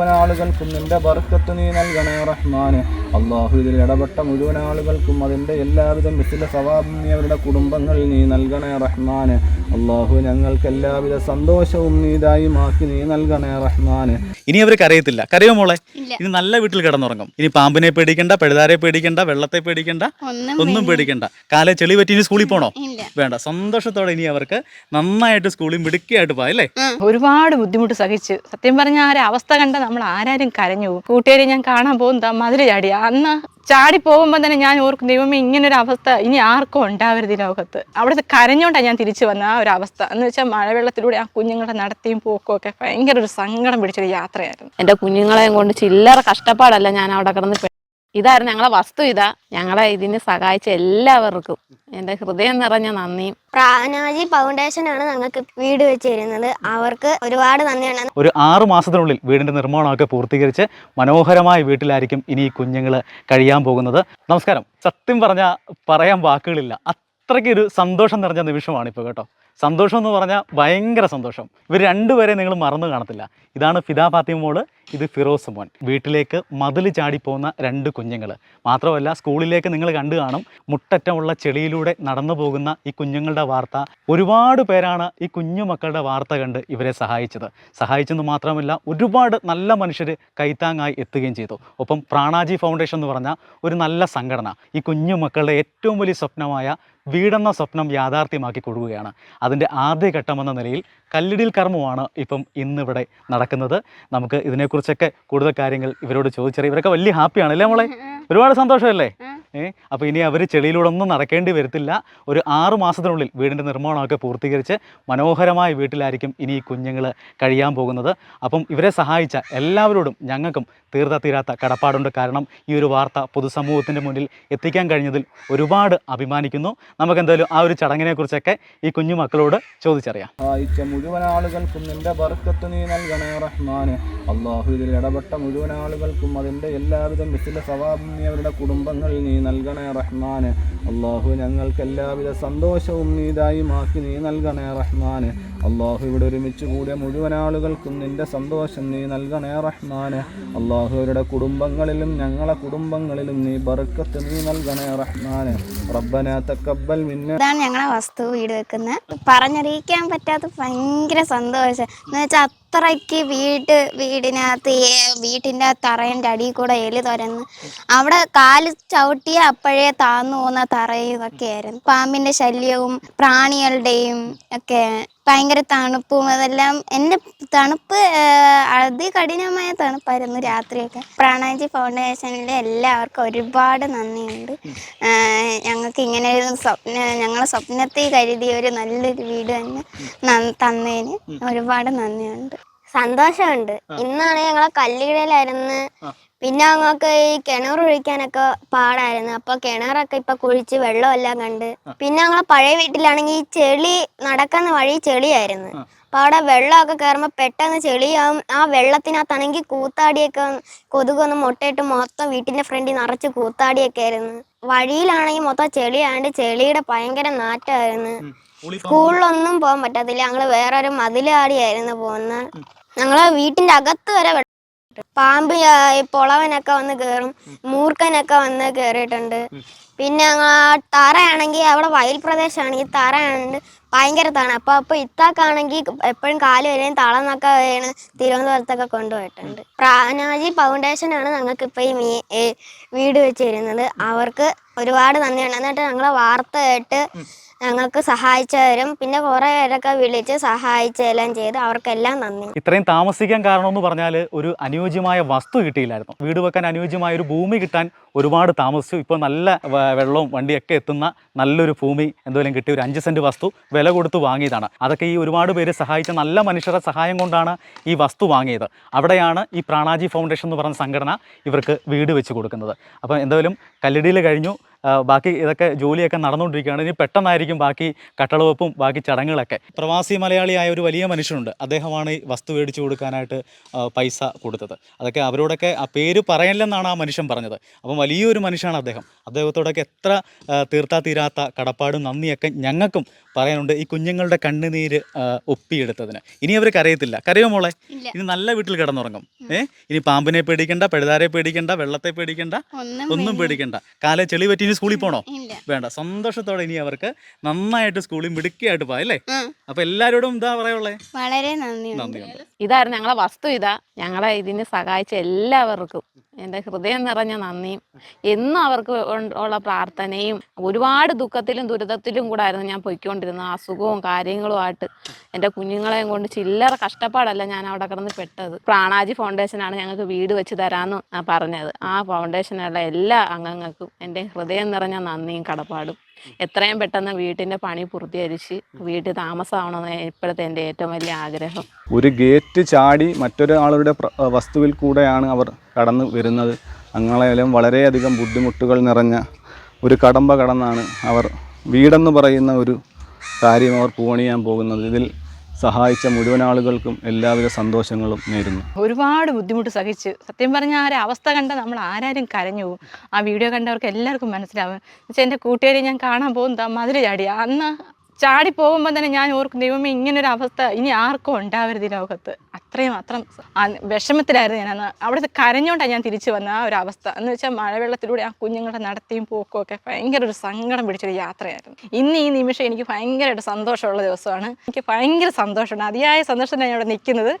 മുഴുവൻ ആളുകൾക്കും നിന്റെ ബർക്കത്ത് നീ നൽകണേ റഹ്മാന്. അള്ളാഹു ഇതിൽ ഇടപെട്ട മുഴുവൻ ആളുകൾക്കും അതിന്റെ എല്ലാവിധ മിസിലെ സവാബും നീ അവരുടെ കുടുംബങ്ങളിൽ നീ നൽകണേ റഹ്മാന്. അള്ളാഹു ഞങ്ങൾക്ക് എല്ലാവിധ സന്തോഷവും നീ ദായിമാക്കി നീ നൽകണേ റഹ്മാന്. ഇനി അവർക്ക് അറിയത്തില്ല കരയോ മോളെ? ഇല്ല. ഇനി നല്ല വീട്ടിൽ കിടന്നുറങ്ങും. ഇനി പാമ്പിനെ പേടിക്കണ്ട പെഴുതാരെ പേടിക്കണ്ട വെള്ളത്തെ പേടിക്കണ്ട ഒന്നും പേടിക്കണ്ട. കാലെ ചെളി പറ്റി ഇനി സ്കൂളിൽ പോണോ? വേണ്ട. സന്തോഷത്തോടെ ഇനി അവർക്ക് നന്നായിട്ട് സ്കൂളിൽ മിടുക്കിയായിട്ട് പോയല്ലേ ഒരുപാട് ബുദ്ധിമുട്ട് സഹിച്ചു സത്യം പറഞ്ഞ ആ ഒരു അവസ്ഥ കണ്ട നമ്മൾ ആരാരും കരഞ്ഞു കൂട്ടുകാരി ഞാൻ കാണാൻ പോകുന്നത് മധുര ചാടി. അന്ന് ചാടി പോകുമ്പോൾ തന്നെ ഞാൻ ഓർക്കും ദൈവമേ ഒരു അവസ്ഥ. ഇനി ആർക്കും ഉണ്ടാവരുത് ഈ ലോകത്ത്. അവിടുത്തെ കരഞ്ഞോണ്ടാണ് ഞാൻ തിരിച്ചു വന്ന ആ ഒരു അവസ്ഥ. എന്ന് വെച്ചാൽ മഴവെള്ളത്തിലൂടെ ആ കുഞ്ഞുങ്ങളുടെ നടത്തിയും പോക്കും ഒക്കെ ഭയങ്കര ഒരു സങ്കടം പിടിച്ചൊരു യാത്രയായിരുന്നു. എന്റെ കുഞ്ഞുങ്ങളെയും കൊണ്ട് ചില്ലറ കഷ്ടപ്പാടല്ല ഞാൻ അവിടെ കിടന്ന് ഇതായിരുന്നു ഞങ്ങളെ വസ്തു ഇതാ. ഞങ്ങളെ ഇതിന് സഹായിച്ച എല്ലാവർക്കും. എന്റെ ഹൃദയം നിറഞ്ഞ നന്ദിയും ഫൗണ്ടേഷൻ ആണ് ഞങ്ങൾക്ക് വീട് വെച്ച് തരുന്നത് അവർക്ക് ഒരുപാട് നന്ദിയാണ് ഒരു ആറു മാസത്തിനുള്ളിൽ വീടിന്റെ നിർമ്മാണമൊക്കെ പൂർത്തീകരിച്ച് മനോഹരമായ വീട്ടിലായിരിക്കും ഇനി ഈ കുഞ്ഞുങ്ങൾ കഴിയാൻ പോകുന്നത്. നമസ്കാരം. സത്യം പറഞ്ഞാൽ പറയാൻ വാക്കുകളില്ല. അത്രയ്ക്ക് ഒരു സന്തോഷം നിറഞ്ഞ നിമിഷമാണ് ഇപ്പോൾ കേട്ടോ. സന്തോഷം എന്ന് പറഞ്ഞാൽ ഭയങ്കര സന്തോഷം. ഇവർ രണ്ടുപേരെ നിങ്ങൾ മറന്നു കാണത്തില്ല. ഇതാണ് ഫിദാ ഫാത്തിമ മോൾ ഇത് ഫിറോസ് മോൻ. വീട്ടിലേക്ക് മതിൽ ചാടിപ്പോകുന്ന രണ്ട് കുഞ്ഞുങ്ങൾ മാത്രമല്ല സ്കൂളിലേക്ക് നിങ്ങൾ കണ്ടു കാണും മുട്ടറ്റമുള്ള ചെളിയിലൂടെ നടന്നു പോകുന്ന ഈ കുഞ്ഞുങ്ങളുടെ വാർത്ത. ഒരുപാട് പേരാണ് ഈ കുഞ്ഞു മക്കളുടെ വാർത്ത കണ്ട് ഇവരെ സഹായിച്ചത്. സഹായിച്ചെന്ന് മാത്രമല്ല ഒരുപാട് നല്ല മനുഷ്യർ കൈത്താങ്ങായി എത്തുകയും ചെയ്തു. ഒപ്പം പ്രാണാജി ഫൗണ്ടേഷൻ എന്ന് പറഞ്ഞ ഒരു നല്ല സംഘടന. ഈ കുഞ്ഞു മക്കളുടെ ഏറ്റവും വലിയ സ്വപ്നമായ വീടെന്ന സ്വപ്നം യാഥാർത്ഥ്യമാക്കി കൊടുക്കുകയാണ്. അതിന്റെ ആദ്യഘട്ടമെന്ന നിലയിൽ കല്ലിടിൽ കർമ്മമാണ് ഇപ്പം ഇന്നിവിടെ നടക്കുന്നത്. നമുക്ക് ഇതിനെക്കുറിച്ചൊക്കെ കൂടുതൽ കാര്യങ്ങൾ ഇവരോട് ചോദിച്ചറിയാം. ഇവരൊക്കെ വലിയ ഹാപ്പിയാണ് അല്ലേ മോളെ ഒരുപാട് സന്തോഷമല്ലേ? അപ്പോൾ ഇനി അവർ ചെളിയിലൂടെ ഒന്നും നടക്കേണ്ടി വരത്തില്ല. ഒരു ആറ് മാസത്തിനുള്ളിൽ വീടിന്റെ നിർമ്മാണമൊക്കെ പൂർത്തീകരിച്ച് മനോഹരമായ വീട്ടിലായിരിക്കും ഇനി ഈ കുഞ്ഞുങ്ങൾ കഴിയാൻ പോകുന്നത്. അപ്പം ഇവരെ സഹായിച്ച എല്ലാവരോടും ഞങ്ങൾക്കും തീർത്ത തീരാത്ത കടപ്പാടുണ്ട്. കാരണം ഈ ഒരു വാർത്ത പൊതുസമൂഹത്തിന്റെ മുന്നിൽ എത്തിക്കാൻ കഴിഞ്ഞതിൽ ഒരുപാട് അഭിമാനിക്കുന്നു. നമുക്കെന്തായാലും ആ ഒരു ചടങ്ങിനെക്കുറിച്ചൊക്കെ ഈ കുഞ്ഞു മക്കളോട് ചോദിച്ചറിയാം. മുഴുവൻ ആളുകൾക്കും നിന്റെ ബർക്കത്ത് നീ നൽകണേ റഹ്മാന്. അള്ളാഹു ഇതിൽ ഇടപെട്ട മുഴുവൻ ആളുകൾക്കും അതിന്റെ എല്ലാവിധം സവാബും നീ അവരുടെ കുടുംബങ്ങളിൽ നീ നൽകണേ റഹ്മാന്. അള്ളാഹു ഞങ്ങൾക്ക് എല്ലാവിധ സന്തോഷവും നീ മാക്കി നീ നൽകണേ റഹ്മാന്. അള്ളാഹു ഇവിടെ ഒരുമിച്ച് കൂടിയ മുഴുവൻ ആളുകൾക്കും നിന്റെ സന്തോഷം നീ നൽകണേ റഹ്മാന്. അള്ളാഹു അവരുടെ കുടുംബങ്ങളിലും ഞങ്ങളെ കുടുംബങ്ങളിലും നീ ബറുക്കത്ത് നീ നൽകണേ റഹ്മാന്. റബ്ബന തക്കബൽ മിന്ന ഇതാണ് ഞങ്ങളെ വസ്തു വീട് വെക്കുന്നത്. പറഞ്ഞറിയിക്കാൻ പറ്റാത്ത ഭയങ്കര സന്തോഷം. എന്ന് വെച്ചാൽ അത്രയ്ക്ക് വീട് വീടിനകത്ത് വീട്ടിന്റെ തറയുടെ അടിയിൽ കൂടെ എലി തുരന്ന് അവിടെ കാൽ ചവിട്ടിയ അപ്പോഴേ താന്നു പോകുന്ന തറയും ഇതൊക്കെയായിരുന്നു. പാമ്പിന്റെ ശല്യവും പ്രാണികളുടെയും ഒക്കെ ഭയങ്കര തണുപ്പും അതെല്ലാം എന്റെ തണുപ്പ് അതി കഠിനമായ തണുപ്പായിരുന്നു രാത്രിയൊക്കെ. പ്രാണാജി ഫൗണ്ടേഷനിലെ എല്ലാവർക്കും ഒരുപാട് നന്ദിയുണ്ട്. ഞങ്ങൾക്ക് ഇങ്ങനെ ഒരു സ്വപ്ന ഞങ്ങളെ സ്വപ്നത്തിൽ കരുതിയ ഒരു നല്ലൊരു വീട് തന്നെ തന്നതിന് ഒരുപാട് നന്ദിയുണ്ട്. സന്തോഷമുണ്ട്. ഇന്നാണ് ഞങ്ങളെ കല്ലിടലായിരുന്നു പിന്നെ അങ്ങക്ക് ഈ കിണർ ഒഴിക്കാനൊക്കെ പാടായിരുന്നു. അപ്പൊ കിണറൊക്കെ ഇപ്പൊ കുഴിച്ച് വെള്ളമെല്ലാം കണ്ട് പിന്നെ ഞങ്ങളെ പഴയ വീട്ടിലാണെങ്കിൽ ഈ ചെളി നടക്കുന്ന വഴി ചെളിയായിരുന്നു. അപ്പൊ അവിടെ വെള്ളമൊക്കെ കയറുമ്പോൾ പെട്ടെന്ന് ചെളിയാവും. ആ വെള്ളത്തിനകത്താണെങ്കിൽ കൂത്താടിയൊക്കെ കൊതുകൊന്ന് മുട്ടയിട്ട് മൊത്തം വീട്ടിന്റെ ഫ്രണ്ടിൽ നിറച്ച് കൂത്താടിയൊക്കെ ആയിരുന്നു. വഴിയിലാണെങ്കിൽ മൊത്തം ചെളിയാണ്ട് ചെളിയുടെ ഭയങ്കര നാറ്റമായിരുന്നു സ്കൂളിലൊന്നും പോകാൻ പറ്റത്തില്ല. ഞങ്ങൾ വേറൊരു മതിലാടിയായിരുന്നു പോകുന്നത് ഞങ്ങളെ വീട്ടിന്റെ അകത്ത് വരെ പാമ്പ് പൊളവനൊക്കെ വന്ന് കേറും. മൂർഖനൊക്കെ വന്ന് കേറിയിട്ടുണ്ട്. പിന്നെ തറയാണെങ്കിൽ അവിടെ വയൽ ഈ തറയാണ്ട് ഭയങ്കര താണ് അപ്പൊ അപ്പൊ ഇത്താക്കാണെങ്കിൽ എപ്പോഴും കാൽ വരെയും തളന്നൊക്കെ വീണ് തിരുവനന്തപുരത്തൊക്കെ കൊണ്ടുപോയിട്ടുണ്ട്. പ്രാനാജി ഫൗണ്ടേഷനാണ് ഞങ്ങൾക്ക് ഇപ്പൊ ഈ മീ വീട് വെച്ച് തരുന്നത് അവർക്ക് ഒരുപാട് നന്ദിയുണ്ട്. എന്നിട്ട് ഞങ്ങളെ വാർത്ത കേട്ട് ഞങ്ങൾക്ക് സഹായിച്ചവരും പിന്നെ കുറെ പേരൊക്കെ വിളിച്ച് സഹായിച്ചെല്ലാം ചെയ്ത് അവർക്കെല്ലാം നന്ദി. ഇത്രയും താമസിക്കാൻ കാരണം എന്ന് പറഞ്ഞാൽ ഒരു അനുയോജ്യമായ വസ്തു കിട്ടിയില്ലായിരുന്നു. വീട് വെക്കാൻ അനുയോജ്യമായ ഒരു ഭൂമി കിട്ടാൻ ഒരുപാട് താമസിച്ചു. ഇപ്പോൾ നല്ല വെള്ളവും വണ്ടിയൊക്കെ എത്തുന്ന നല്ലൊരു ഭൂമി എന്തെങ്കിലും കിട്ടിയ ഒരു അഞ്ച് സെന്റ് വസ്തു വില കൊടുത്ത് വാങ്ങിയതാണ്. അതൊക്കെ ഈ ഒരുപാട് പേര് സഹായിച്ച നല്ല മനുഷ്യരുടെ സഹായം കൊണ്ടാണ് ഈ വസ്തു വാങ്ങിയത്. അവിടെയാണ് ഈ പ്രാണാജി ഫൗണ്ടേഷൻ എന്ന് പറഞ്ഞ സംഘടന ഇവർക്ക് വീട് വെച്ച് കൊടുക്കുന്നത്. അപ്പോൾ എന്തായാലും കല്ലടിയിൽ കഴിഞ്ഞു. ബാക്കി ഇതൊക്കെ ജോലിയൊക്കെ നടന്നുകൊണ്ടിരിക്കുകയാണ്. ഇനി പെട്ടെന്നായിരിക്കും ബാക്കി കട്ടളവെപ്പും ബാക്കി ചടങ്ങുകളൊക്കെ. പ്രവാസി മലയാളിയായ ഒരു വലിയ മനുഷ്യനുണ്ട്. അദ്ദേഹമാണ് ഈ വസ്തു മേടിച്ചു കൊടുക്കാനായിട്ട് പൈസ കൊടുത്തത്. അതൊക്കെ അവരോടൊക്കെ ആ പേര് പറയല്ലെന്നാണ് ആ മനുഷ്യൻ പറഞ്ഞത്. അപ്പം വലിയൊരു മനുഷ്യനാണ് അദ്ദേഹം. അദ്ദേഹത്തോടൊക്കെ എത്ര തീർത്താ തീരാത്ത കടപ്പാടും നന്ദിയൊക്കെ ഞങ്ങൾക്കും പറയാനുണ്ട്. ഈ കുഞ്ഞുങ്ങളുടെ കണ്ണുനീര് ഒപ്പിയെടുത്തതിന്. ഇനി അവർ കരയത്തില്ല കരയോ മോളെ. ഇനി നല്ല വീട്ടിൽ കിടന്നുറങ്ങും. ഏ? ഇനി പാമ്പിനെ പേടിക്കണ്ട പെഴുതാരെ പേടിക്കണ്ട വെള്ളത്തെ പേടിക്കണ്ട ഒന്നും പേടിക്കണ്ട. കാലെ ചെളി പറ്റി ഇനി സ്കൂളിൽ പോണോ? വേണ്ട. സന്തോഷത്തോടെ ഇനി അവർക്ക് നന്നായിട്ട് സ്കൂളിൽ മിടുക്കിയായിട്ട് പോകാം അല്ലേ? അപ്പൊ എല്ലാരോടും എന്താ പറയുള്ളേ വളരെ നന്ദി നന്ദി ഇതായിരുന്നു ഞങ്ങളെ വസ്തു ഇതാ. ഞങ്ങളെ ഇതിന് സഹായിച്ച എല്ലാവർക്കും. എന്റെ ഹൃദയം നിറഞ്ഞ നന്ദിയും എന്നും അവർക്ക് ഉള്ള പ്രാർത്ഥനയും ഒരുപാട് ദുഃഖത്തിലും ദുരിതത്തിലും കൂടെ ആയിരുന്നു ഞാൻ പൊയ്ക്കൊണ്ടിരുന്നത്. അസുഖവും കാര്യങ്ങളുമായിട്ട് എന്റെ കുഞ്ഞുങ്ങളെയും കൊണ്ട് ചില്ലറ കഷ്ടപ്പാടല്ല ഞാൻ അവിടെ കിടന്ന് പെട്ടത്. പ്രാണാജി ഫൗണ്ടേഷനാണ് ഞങ്ങൾക്ക് വീട് വെച്ച് തരാമെന്ന് പറഞ്ഞത്. ആ ഫൗണ്ടേഷനുള്ള എല്ലാ അംഗങ്ങൾക്കും എന്റെ ഹൃദയം നിറഞ്ഞ നന്ദിയും കടപ്പാടും. എത്രയും പെട്ടെന്ന് വീട്ടിന്റെ പണി പൂർത്തീകരിച്ച് വീട്ടിൽ താമസമാവണമെന്ന് ഇപ്പോഴത്തെ എന്റെ ഏറ്റവും വലിയ ആഗ്രഹം. ഒരു ഗേറ്റ് ചാടി മറ്റൊരാളുടെ വസ്തുവിൽ കൂടെയാണ് അവർ കടന്നു വരുന്നത്. അങ്ങനെയാലും വളരെയധികം ബുദ്ധിമുട്ടുകൾ നിറഞ്ഞ ഒരു കടമ്പ കടന്നാണ് അവർ വീടെന്ന് പറയുന്ന ഒരു കാര്യം അവർ പൂണിയാൻ പോകുന്നത്. ഇതിൽ സഹായിച്ച മുഴുവൻ ആളുകൾക്കും എല്ലാവിധ സന്തോഷങ്ങളും നേരുന്നു. ഒരുപാട് ബുദ്ധിമുട്ട് സഹിച്ച് സത്യം പറഞ്ഞാൽ ആ ഒരു അവസ്ഥ കണ്ട നമ്മൾ ആരാരും കരഞ്ഞു പോകും. ആ വീഡിയോ കണ്ടവർക്ക് എല്ലാവർക്കും മനസ്സിലാവും. എന്നുവെച്ചാൽ എന്റെ കൂട്ടുകാരി ഞാൻ കാണാൻ പോകുന്ന മതിൽ ചാടിയ അന്ന് ചാടി പോകുമ്പോൾ തന്നെ ഞാൻ ഓർക്കും ദൈവമേ ഇങ്ങനൊരു അവസ്ഥ ഇനി ആർക്കും ഉണ്ടാവരുത് ഈ ലോകത്ത്. അത്രയും മാത്രം വിഷമത്തിലായിരുന്നു ഞാൻ അന്ന്. അവിടുത്തെ കരഞ്ഞോണ്ടാണ് ഞാൻ തിരിച്ചു വന്ന ആ ഒരു അവസ്ഥ. എന്ന് വെച്ചാൽ മഴവെള്ളത്തിലൂടെ ആ കുഞ്ഞുങ്ങളുടെ നടത്തിയും പോക്കും ഒക്കെ ഭയങ്കര ഒരു സങ്കടം പിടിച്ചൊരു യാത്രയായിരുന്നു. ഇന്ന് ഈ നിമിഷം എനിക്ക് ഭയങ്കരമായിട്ട് സന്തോഷമുള്ള ദിവസമാണ്. എനിക്ക് ഭയങ്കര സന്തോഷമാണ് അതിയായ സന്തോഷം ഞാൻ ഇവിടെ നിൽക്കുന്നത്.